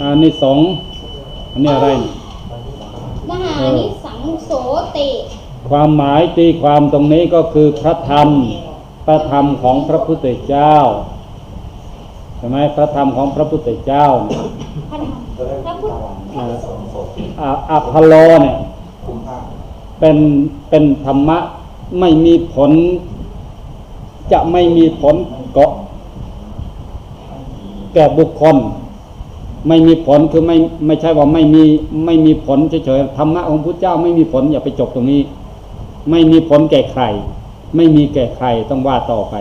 อันนี้สองส์อันนี้อะไรเนี่ยมหานิสังโสติความหมายตีความตรงนี้ก็คือพระธรรม พระธรรมของพระพุทธเจ้าใช่ไหมพระธรรมของพระพุทธเจ้าเนี่ยพระธรรมพระพุทธอ่าอ่าอัพพโลเนี่ยเป็นเป็นธรรมะไม่มีผล จะไม่มีผลเกาะแก่บุคคล ไม่มีผลคือไม่ไม่ใช่ว่าไม่มีไม่มีผลเฉยๆธรรมะของพระเจ้าไม่มีผลอย่าไปจบตรงนี้ ไม่มีผลแก่ใคร ไม่มีแก่ใครต้องว่าต่อไป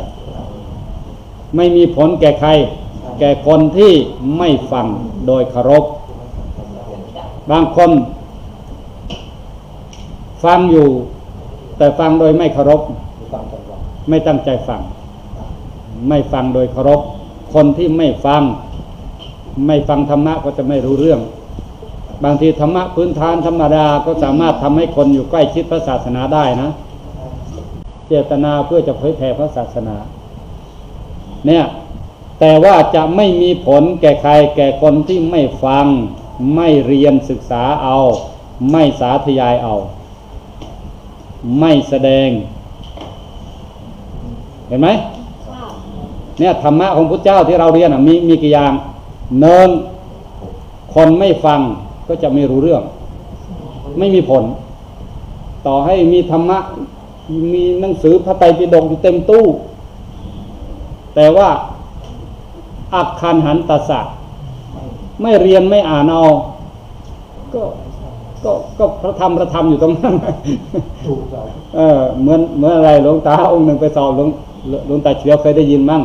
ไม่มีผลแก่ใคร แก่คนที่ไม่ฟังโดยเคารพบางคน ฟังอยู่ แต่ฟังโดยไม่เคารพไม่ตั้งใจฟัง ไม่ฟังโดยเคารพคนที่ไม่ฟัง ไม่ฟังธรรมะก็จะไม่รู้เรื่อง บางทีธรรมะพื้นฐานธรรมดาก็สามารถทำให้คนอยู่ใกล้ชิดพระศาสนาได้นะ เจตนาเพื่อจะเผยแผ่พระศาสนา เนี่ยแต่ว่าจะไม่มีผลแก่ใครแก่คนที่ไม่ฟัง ไม่เรียนศึกษาเอา ไม่สาธยายเอา ไม่แสดง เห็นไหมเนี่ยธรรมะของพุทธเจ้าที่เราเรียนมีมีกี่อย่าง เนินคนไม่ฟังก็จะไม่รู้เรื่อง ไม่มีผล ต่อให้มีธรรมะ มีหนังสือพระไตรปิฎกอยู่เต็มตู้ แต่ว่าอักคันหันตสะไม่เรียนไม่อ่านเอา ก็ก็ก็พระธรรมพระธรรมอยู่ตรงนั้นเออเหมือนเหมือนอะไรหลวงตาองค์หนึ่งไปสอบหลวงหลวงตาเฉียวเคยได้ยินมั่ง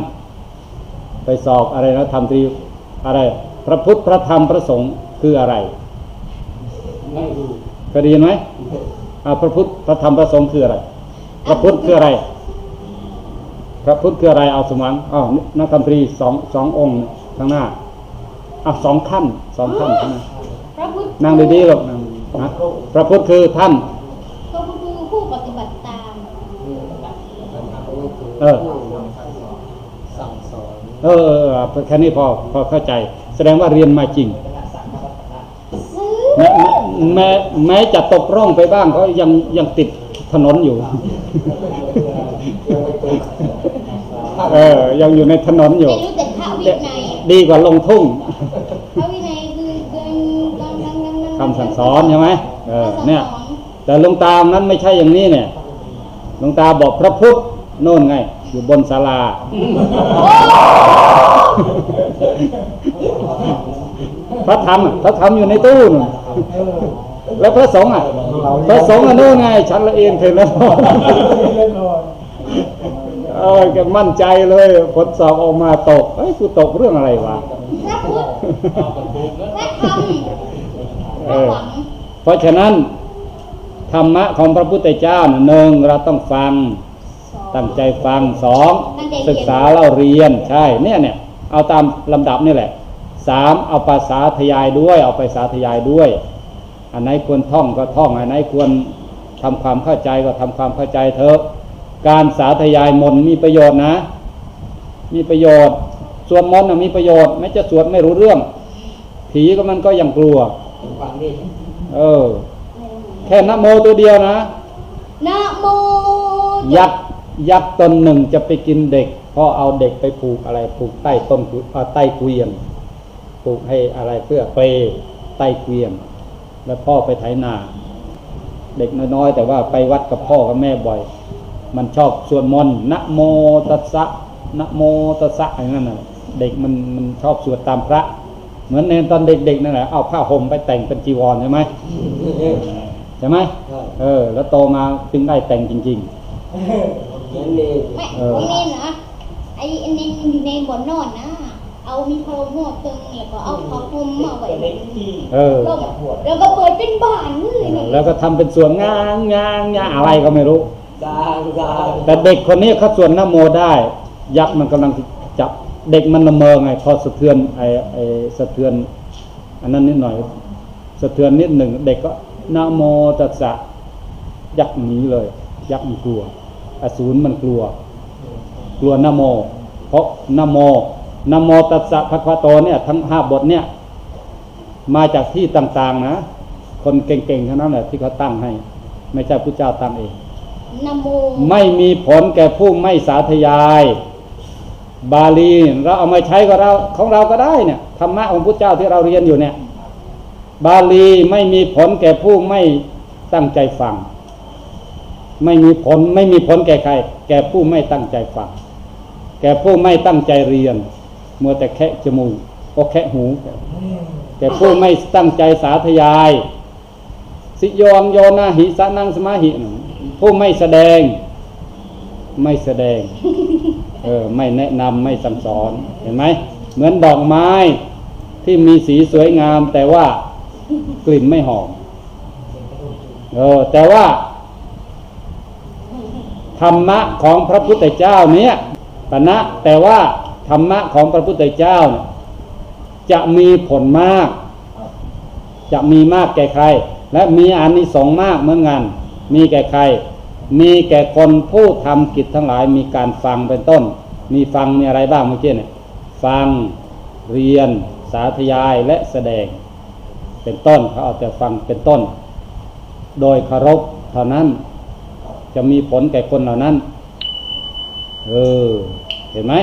ไปสอบอะไรนะทำตรี อะไร พระพุทธพระธรรมพระสงฆ์คืออะไรเคยได้ยินไหมอ่าพระพุทธพระธรรมพระสงฆ์คืออะไร พระพุทธคืออะไร พระพุทธคืออะไรเอาสมังอ้าวนักธรรมตรีสองสององค์ข้างหน้าอะสองขั้นสองขั้นข้างหน้าพระพุทธนั่งดีๆหรอกนั่งนะพระพุทธคือท่านพระพุทธคือผู้ปฏิบัติตาม เออสั่งสอน เออเออเออแค่นี้พอพอเข้าใจ แสดงว่าเรียนมาจริงซื้อแม้แม้แม้จะตกร่องไปบ้างก็ยังยังติดถนนอยู่ เออ ยังอยู่ในถนนอยู่ไม่รู้แต่พระวินัยดีกว่าลงทุ่งพระวินัยคือเดินดังดังดังดังคำสั่งสอนใช่ไหมเออ เนี่ย แต่หลวงตานั้นไม่ใช่อย่างนี้เนี่ยหลวงตาบอกพระพุทธโน่นไง อยู่บนศาลาพระธรรมอะพระธรรมอยู่ในตู้นู่นแล้วพระสงฆ์อะ พระสงฆ์อะโน่นไงชั้นละเอียดถึงแล้วเออแกมั่นใจเลยผลสอบออกมาตกเอ้ยกูตกเรื่องอะไรวะพระพุทธพระธรรมพเอระอหวังเพราะฉะนั้น ธรรมะของพระพุทธเจ้าน่ะหนึ่งเราต้องฟัง ตั้งใจฟังสองศึกษาเล่าเรียนใช่เนี่ยเนี่ยเอาตามลำดับนี่แหละสามเอาภาษาทยายด้วย เอาไปสาธยายด้วย อันไหนควรท่องก็ท่อง อันไหนควรทำความเข้าใจก็ทำความเข้าใจเถอะ การสาธยายมนต์มีประโยชน์นะ มีประโยชน์สวดมนต์น่ะมีประโยชน์แม้จะสวดไม่รู้เรื่อง ผีก็มันก็ยังกลัวฟังนี่เออ แค่นะโมตัวเดียวนะนะโมยักษ์ ยักษ์ตนหนึ่งจะไปกินเด็กเพราะเอาเด็กไปผูกอะไรผูกใต้ต้นกุเอ่อใต้เกวียนผูกให้อะไรเพื่อเปรย์ใต้เกวียนแล้วพ่อไปไถนา เด็กน้อยๆแต่ว่าไปวัดกับพ่อกับแม่บ่อย มันชอบสวดมนต์นะโมตัสสะนะโมตัสสะอย่างนั้นน่ะเด็กมันมันชอบสวดตามพระ เหมือนในตอนเด็กๆนั่นแหละเอาผ้าห่มไปแต่งเป็นจีวรใช่ไหมใช่ไหมเออ แล้วโตมาจึงได้แต่งจริง ๆ ยันนี่ไม่เออของเนนนะไอ้เนนอยู่ในบ่อนนอนนะเอามีพลโมดตึงเนี่ยก็เอาผ้าคลุมมาไว้เป็นที่เออลงแล้วก็เปิดเป็นบ้านเลยนี่แล้วก็ทำเป็นสวนงางงางงาอะไรก็ไม่รู้สร้างสร้างแต่เด็กคนนี้เขาสวนนโมได้ ยักษ์มันกำลังจับเด็กมันละเมอไง พอสะเทือนไอ้ไอ้สะเทือน อันนั้นนิดหน่อย สะเทือนนิดหนึ่งเด็กก็นะโมตัสสะยักษ์หนีเลย ยักษ์มันกลัว อสูรมันกลัว กลัวนะโม เพราะนะโมนะโมตัสสะภะคะวะโตเนี่ยทั้งห้าบทเนี่ย มาจากที่ต่างๆนะ คนเก่งๆเท่านั้นแหละที่เขาตั้งให้ ไม่ใช่พระเจ้าตั้งเองนะโมไม่มีผลแก่ผู้ไม่สาธยาย บาลีเราเอามาใช้กับเราของเราก็ได้เนี่ยธรรมะของพุทธเจ้าที่เราเรียนอยู่เนี่ย บาลีไม่มีผลแก่ผู้ไม่ตั้งใจฟัง ไม่มีผลไม่มีผลแก่ใคร แก่ผู้ไม่ตั้งใจฟังแก่ผู้ไม่ตั้งใจเรียนมัวแต่แคะจมูกก็แคะหู แก่ผู้ไม่ตั้งใจสาธยาย สิโยมโยนาหิสานังสมาหิ ผู้ไม่แสดง ไม่แสดง เออไม่แนะนำไม่สั่งสอนเห็นไหมเหมือนดอกไม้ที่มีสีสวยงาม แต่ว่ากลิ่นไม่หอมเออแต่ว่า ธรรมะของพระพุทธเจ้าเนี้ยปณะแต่ว่าธรรมะของพระพุทธเจ้าเนี่ยจะมีผลมาก จะมีมากแก่ใคร และมีอานิสงส์มากเหมือนกันมีแก่ใคร มีแก่คนผู้ทำกิจทั้งหลายมีการฟังเป็นต้น มีฟังมีอะไรบ้างเมื่อกี้เนี่ยฟังเรียน สาธยายและแสดง เป็นต้นเขาเอาแต่ฟังเป็นต้น โดยเคารพเท่านั้น จะมีผลแก่คนเหล่านั้น เออ เห็นไหม